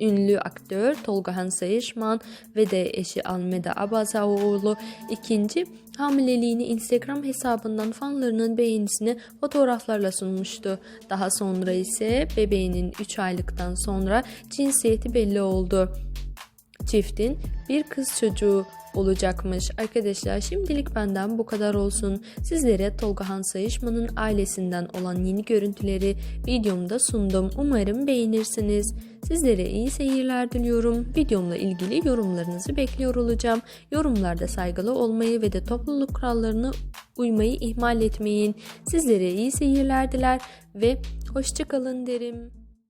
Ünlü aktör Tolga Sayışman ve de eşi Almeda Abazaoğlu ikinci hamileliğini Instagram hesabından fanlarının beğenisine fotoğraflarla sunmuştu. Daha sonra ise bebeğinin 3 aylıktan sonra cinsiyeti belli oldu. Çiftin bir kız çocuğu olacakmış. Arkadaşlar şimdilik benden bu kadar olsun. Sizlere Tolga Han Sayışman'ın ailesinden olan yeni görüntüleri videomda sundum. Umarım beğenirsiniz. Sizlere iyi seyirler diliyorum. Videomla ilgili yorumlarınızı bekliyor olacağım. Yorumlarda saygılı olmayı ve de topluluk kurallarına uymayı ihmal etmeyin. Sizlere iyi seyirler diler ve hoşçakalın derim.